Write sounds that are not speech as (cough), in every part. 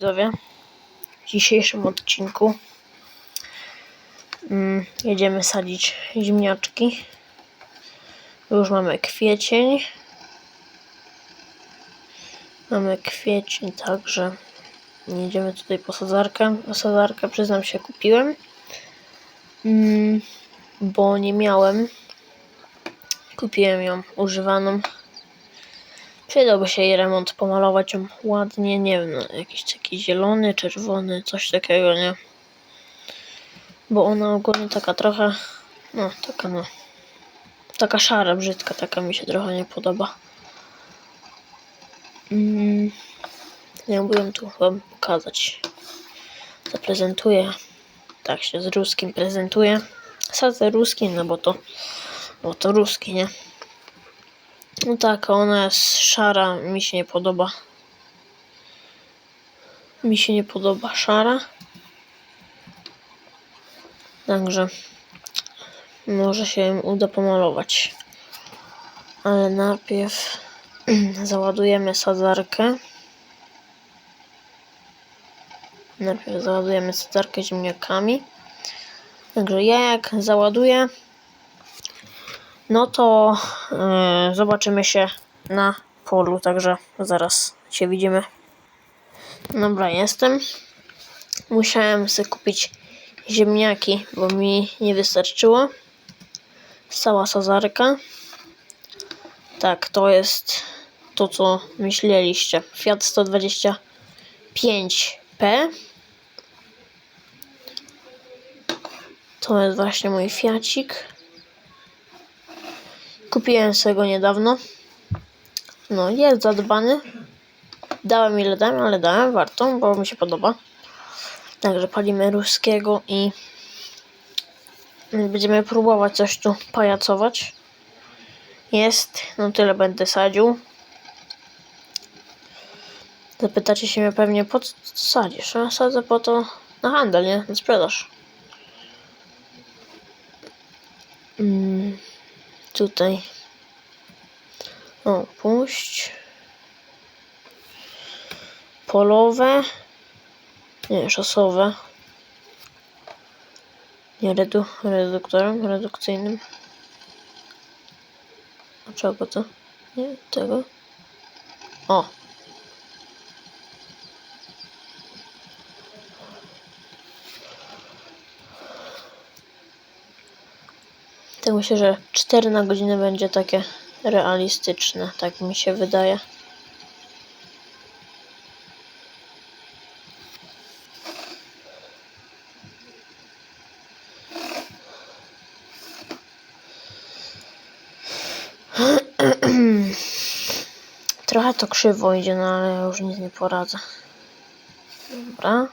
widzowie. W dzisiejszym odcinku mm, jedziemy sadzić ziemniaczki. Już mamy kwiecień. Mamy kwiecień, także jedziemy tutaj po sadzarkę. Sadzarkę, przyznam się, kupiłem, mm, bo nie miałem. Kupiłem ją używaną. Przydałby się jej remont, pomalować ją ładnie, nie wiem, no, jakiś taki zielony, czerwony, coś takiego, nie? Bo ona ogólnie taka trochę, no, taka no, taka szara, brzydka, taka mi się trochę nie podoba. Mm, nie mógłbym tu wam pokazać. Zaprezentuję, tak się z ruskim prezentuje. Sadzę ruski, no bo to, bo to ruski, nie? No tak, ona jest szara, mi się nie podoba. Mi się nie podoba szara. Także może się uda pomalować. Ale najpierw (clears throat) załadujemy sadzarkę. Najpierw załadujemy sadzarkę ziemniakami. Także ja jak załaduję, no to yy, zobaczymy się na polu, także zaraz się widzimy. Dobra, jestem. Musiałem sobie kupić ziemniaki, bo mi nie wystarczyło. Cała sazarka. Tak, to jest to, co myśleliście. Fiat 125P. To jest właśnie mój Fiacik. Kupiłem sobie go niedawno. No, jest zadbany. Dałem ile dałem, ale dałem warto, bo mi się podoba. Także palimy ruskiego i będziemy próbować coś tu pajacować. Jest, no tyle będę sadził. Zapytacie się mnie pewnie, po co sadzisz? A sadzę po to na handel, nie? Na sprzedaż. Mm, tutaj. O, puść. Polowe. Nie, szosowe. Nie, redu, reduktorem, redukcyjnym. A czego to? Nie, tego. O. Tak myślę, że 4 na godzinę będzie takie realistyczne, tak mi się wydaje. (clears throat) Trochę to krzywo idzie, no ale już nic nie poradzę. Dobra.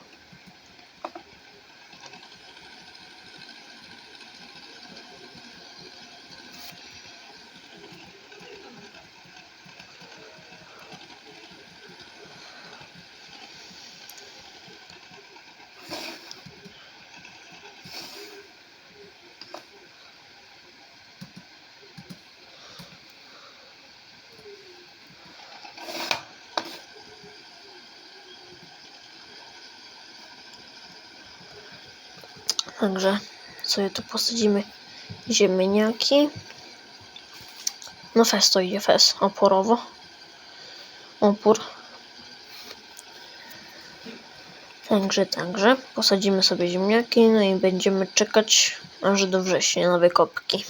Także sobie tu posadzimy ziemniaki. No fes to idzie, fes, oporowo. Opór. Także, także. Posadzimy sobie ziemniaki, no i będziemy czekać aż do września na wykopki.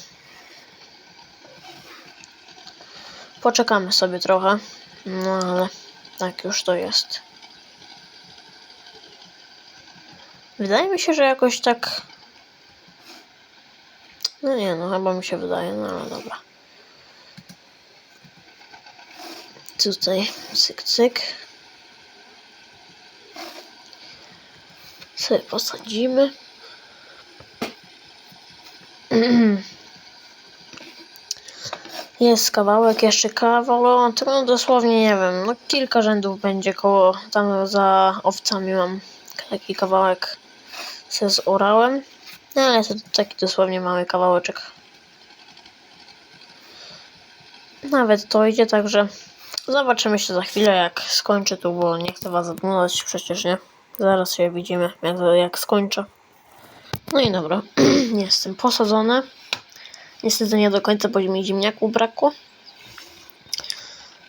Poczekamy sobie trochę, no ale tak już to jest. Wydaje mi się, że jakoś tak. No nie, no chyba mi się wydaje, no ale dobra. Tutaj cyk, cyk. Sobie posadzimy. Jest kawałek, jeszcze kawał, to no dosłownie nie wiem, no kilka rzędów będzie koło, tam za owcami mam taki kawałek se zorałem. No ale to taki dosłownie mały kawałeczek. Nawet to idzie, także zobaczymy się za chwilę, jak skończę tu, bo nie chcę was odmulać przecież, nie? Zaraz się widzimy, jak, jak skończę. No i dobra, (clears throat) jestem posadzony. Niestety nie do końca, bo mi ziemniaku brakło.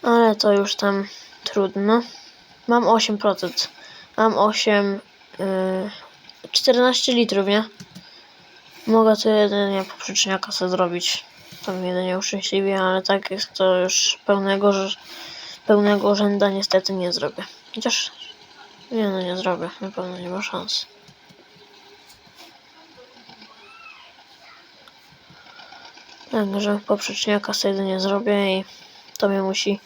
Ale to już tam trudno. Mam 8%. Mam 8... Yy, 14 litrów, nie? Mogę to jedynie poprzeczniaka sobie zrobić. Mnie jedynie uszczęśliwi, ale tak jest to już pełnego, pełnego rzęda niestety nie zrobię. Chociaż nie no nie zrobię, na pewno nie ma szans. Także poprzeczniaka sobie jedynie zrobię i to mnie musi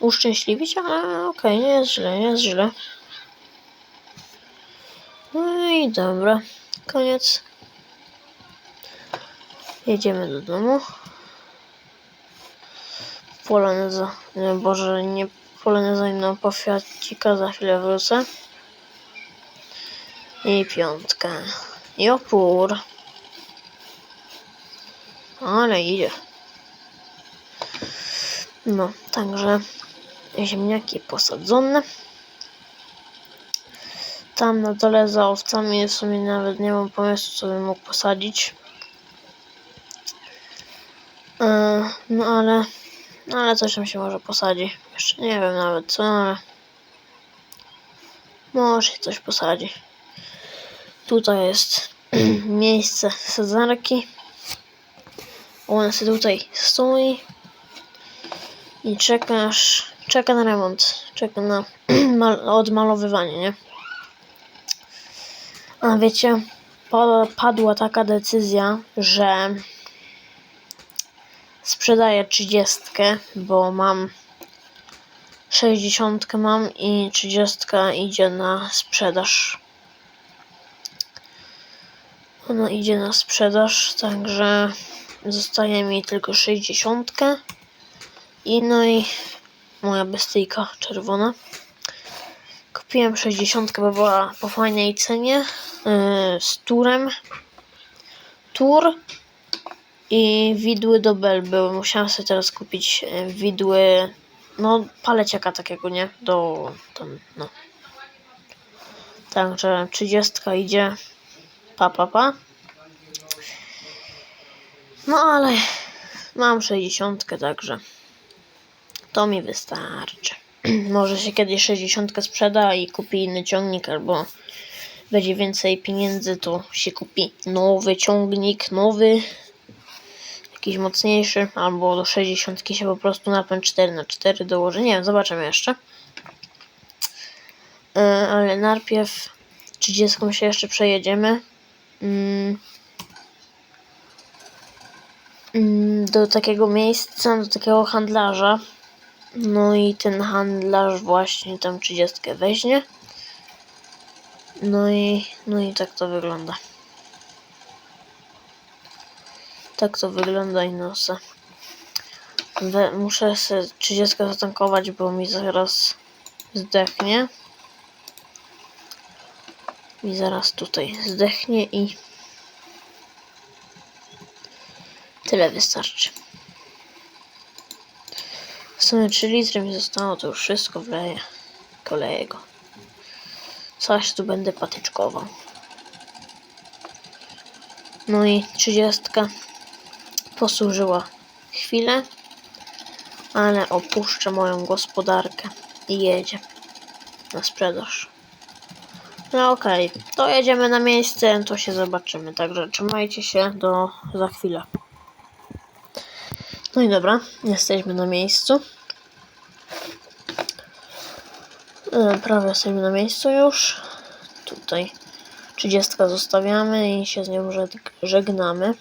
uszczęśliwić, ale okej, nie jest źle, nie jest źle. I dobra, koniec. Jedziemy do domu. Poloneza, nie, Boże, nie poloneza, inną po Fiacika, za chwilę wrócę. I piątka. I opór. Ale idzie. No, także ziemniaki posadzone. Tam na dole za owcami w sumie nawet nie mam pomysłu, co bym mógł posadzić. E, No ale, no ale coś tam się może posadzi. Jeszcze nie wiem nawet co, ale może się coś posadzi. Tutaj jest (clears throat) miejsce sadzarki. Ona sobie tutaj stoi i czekasz, czeka na remont, czeka na (clears throat) mal- odmalowywanie, nie? A wiecie, pa- padła taka decyzja, że sprzedaję 30, bo mam 60 mam i 30 idzie na sprzedaż. Ona idzie na sprzedaż, także zostaje mi tylko 60. I no i moja bestyjka czerwona. Kupiłem 60, bo była po fajnej cenie. Yy, z turem. Tur i widły do bel były. Musiałam sobie teraz kupić yy, widły. No, paleciaka takiego, nie? Do tam, no. Także 30 idzie. Pa, pa, pa. No ale mam 60, także to mi wystarczy. (clears throat) Może się kiedyś 60 sprzeda i kupi inny ciągnik, albo będzie więcej pieniędzy, to się kupi nowy ciągnik, nowy, jakiś mocniejszy, albo do 60 się po prostu napęd 4x4 dołoży. Nie wiem, zobaczymy jeszcze. E, Ale najpierw 30 się jeszcze przejedziemy. Mm, Do takiego miejsca, do takiego handlarza. No i ten handlarz właśnie tam 30 weźmie. No i, no i tak to wygląda. Tak to wygląda i nosa. Muszę sobie 30 zatankować, bo mi zaraz zdechnie. Mi zaraz tutaj zdechnie i tyle wystarczy. Sumie 3 litry mi zostało, to już wszystko wleję. Kolejego. go. Coś tu będę patyczkował. No i 30 posłużyła chwilę, ale opuszczę moją gospodarkę i jedzie na sprzedaż. No okej, to jedziemy na miejsce, to się zobaczymy. Także trzymajcie się do za chwilę. No i dobra, jesteśmy na miejscu. Prawie jesteśmy na miejscu już. Tutaj 30 zostawiamy i się z nią żeg- żegnamy.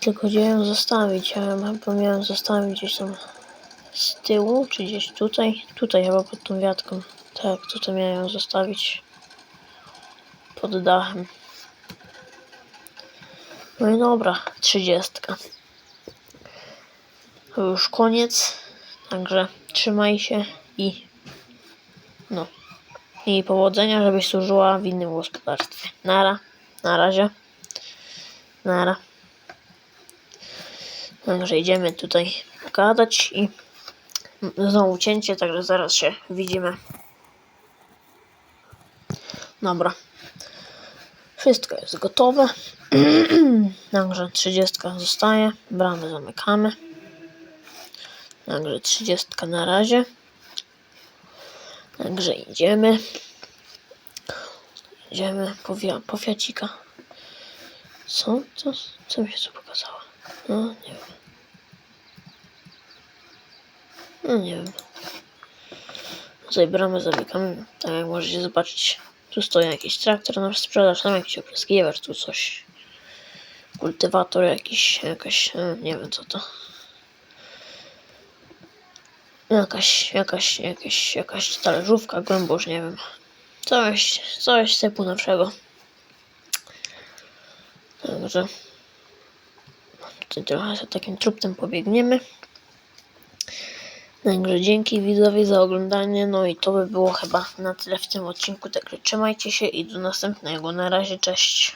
Tylko gdzie ją zostawić? Ja chyba miałem zostawić gdzieś tam z tyłu, czy gdzieś tutaj? Tutaj chyba pod tą wiatką. Tak, tutaj miałem ją zostawić pod dachem. No i dobra, 30. To już koniec. Także trzymaj się i no. I powodzenia, żebyś służyła w innym gospodarstwie. Nara. Na razie. Nara. Także idziemy tutaj pogadać i znowu cięcie, także zaraz się widzimy. Dobra. Wszystko jest gotowe. (clears throat) Także 30 zostaje. Bramy zamykamy. Także 30 na razie. Także idziemy. Idziemy po, po fiacika. Co? Co? Co mi się tu pokazało? No, nie wiem. No, nie wiem. Tutaj bramę zamykamy. Tak jak możecie zobaczyć, tu stoi jakiś traktor na sprzedaż, tam jakiś opryskiwacz, tu coś. Kultywator jakiś, jakaś, e, nie wiem co to. Jakaś, jakaś, jakaś, jakaś talerzówka, głęboż, nie wiem. Coś, coś typu nowszego. Także tutaj trochę za takim truptem pobiegniemy. Także dzięki widzowi za oglądanie. No i to by było chyba na tyle w tym odcinku. Także trzymajcie się i do następnego. Na razie, cześć.